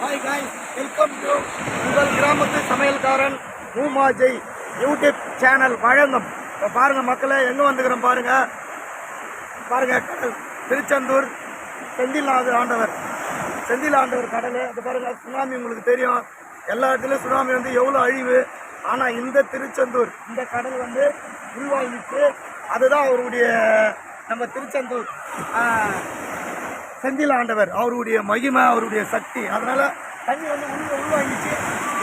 Hi காய் welcome to உங்கள் கிராமத்து சமையல்காரன் மூமாஜை யூடியூப் சேனல் வழங்கும். இப்போ பாருங்கள் மக்களே எங்கே வந்துக்கிறோம் பாருங்கள் பாருங்கள் கடல். திருச்செந்தூர் செந்தில் ஆண்டவர். செந்தில் ஆண்டவர் கடல் அது பாருங்கள் சுனாமி உங்களுக்கு தெரியும். எல்லா இடத்துலையும் சுனாமி வந்து எவ்வளோ அழிவு. ஆனால் இந்த திருச்செந்தூர் இந்த கடல் வந்து உள்வாங்கிட்டு அதுதான் அவருடைய நம்ம திருச்செந்தூர் செந்தில் ஆண்டவர் அவருடைய மகிமை அவருடைய சக்தி. அதனால தண்ணி வந்து உள்ள உள்வாங்கிச்சு.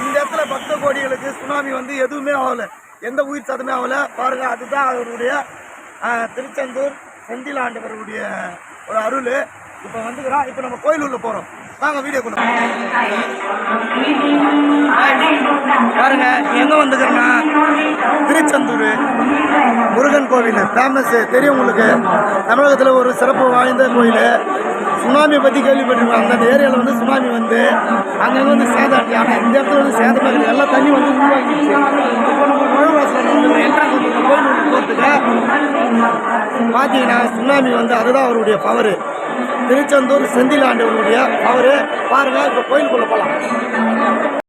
இந்த இடத்துல பக்த கோடிகளுக்கு சுனாமி வந்து எதுவுமே ஆகல. எந்த உயிர் சதமே ஆகலை. பாருங்க அதுதான் அவருடைய திருச்செந்தூர் செந்தில் ஆண்டவருடைய ஒரு அருள். இப்போ வந்துக்கிறோம். இப்போ நம்ம கோயில் உள்ள போகிறோம் வாங்க வீடியோ கொண்டு பாருங்க எங்க வந்துக்கிறோம்னா திருச்செந்தூர் முருகன் கோவில். ஃபேமஸ் தெரியும் உங்களுக்கு. தமிழகத்தில் ஒரு சிறப்பு வாய்ந்த கோயில். சுனாமி பற்றி கேள்விப்பட்டிருக்கோம். அந்த ஏரியாவில் வந்து சுனாமி வந்து அங்கே வந்து சேதம் ஆனால் இந்த இடத்துல வந்து சேதம் எல்லாம் தண்ணி வந்து உருவாக்கிடுச்சு இப்போ நம்ம என்ட்ரன்ஸ் வந்து கோயில் போகிறதுக்கு பார்த்தீங்கன்னா சுனாமி வந்து அதுதான் அவருடைய பவர் திருச்செந்தூர் செந்தில் ஆண்டவருடைய பவர் பாருங்க இப்போ கோயிலுக்குள்ளே போகலாம்